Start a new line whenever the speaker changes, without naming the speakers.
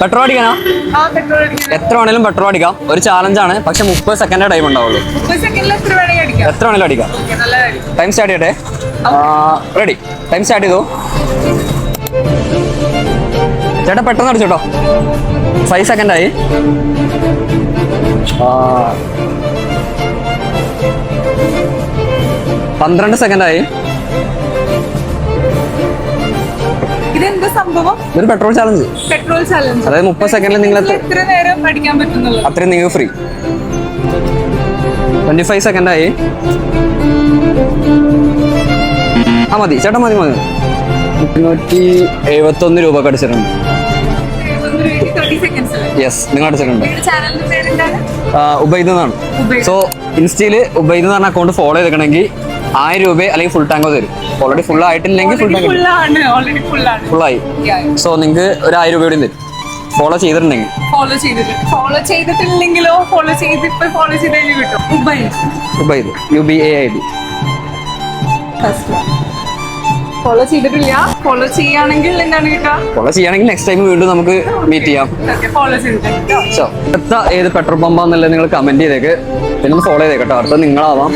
Petrol
അടിക്കണോ?
എത്ര വേണേലും petrol അടിക്കാം. ഒരു ചാലഞ്ച് ആണ്. പക്ഷെ മുപ്പത് സെക്കൻഡേ ടൈം ഉണ്ടാവുള്ളൂ.
എത്ര
വേണേലും അടിക്കാം. ടൈം സ്റ്റാർട്ട് ചെയ്യട്ടെ. റെഡി ടൈം സ്റ്റാർട്ട് ചെയ്തു? ചേട്ടാ പെട്ടെന്ന് അടിച്ചോട്ടോ ഫൈവ് സെക്കൻഡായി പന്ത്രണ്ട് സെക്കൻഡ്
സംഭവം?
ഒരു പെട്രോൾ ചാലഞ്ച്
പെട്രോൾ ചാലഞ്ച്
അതായത് 30 സെക്കൻഡിൽ നിങ്ങൾ എത്ര-
നേരം പഠിക്കാൻ പറ്റുന്നുള്ളൂ?
അത്രയും നിങ്ങൾ ഫ്രീ ട്വന്റി ഫൈവ് സെക്കൻഡ് ആയി. ആ മതി. ചേട്ടാ മതി മതി. മുന്നൂറ്റി എഴുപത്തൊന്ന് രൂപ അടിച്ചിട്ടുണ്ട്.
തേർട്ടി സെക്കൻഡ്സ്
യെസ് നിങ്ങൾ അടിച്ചിട്ടുണ്ട്. ഉബൈദ് എന്നാണ്. സോ ഇൻസ്റ്റയിൽ ഉബൈദ് എന്ന് പറഞ്ഞ അക്കൗണ്ട് ഫോളോ ചെയ്തിട്ടുണ്ടെങ്കിൽ ആയിരം രൂപ അല്ലെങ്കിൽ ഫുൾ ടാങ്കോ തരും. ഓൾറെഡി ഫുൾ ആയിട്ടില്ലെങ്കിൽ ഫുൾ ടാങ്ക് ആയി. സോ നിങ്ങൾക്ക് ഒരു ആയിരം രൂപ കൂടി തരും. ഫോളോ ചെയ്തിട്ടുണ്ടെങ്കിൽ.
ഫോളോ ചെയ്തിട്ട്. ഫോളോ ചെയ്തിട്ടില്ലെങ്കിലോ ഫോളോ ചെയ്ത് ഇപ്പൊ ഫോളോ ചെയ്തതിന് കിട്ടും. ഉബൈ
Ubaid U B A I D
follow ചെയ്തിട്ടില്ല. ഫോളോ ചെയ്യാണെങ്കിൽ എന്താണ് കിട്ടുക?
ഫോളോ ചെയ്യാണെങ്കിൽ നെക്സ്റ്റ് ടൈം വീണ്ടും നമുക്ക് മീറ്റ് ചെയ്യാം.
ഫോളോ ചെയ്തിട്ട്.
ഏത് പെട്രോൾ പമ്പാന്നുള്ളത് നിങ്ങൾ കമന്റ് ചെയ്തേക്ക്. പിന്നെ ഫോളോ ഫോളോ ചെയ്തേക്കട്ടോ അടുത്ത നിങ്ങളാവാം.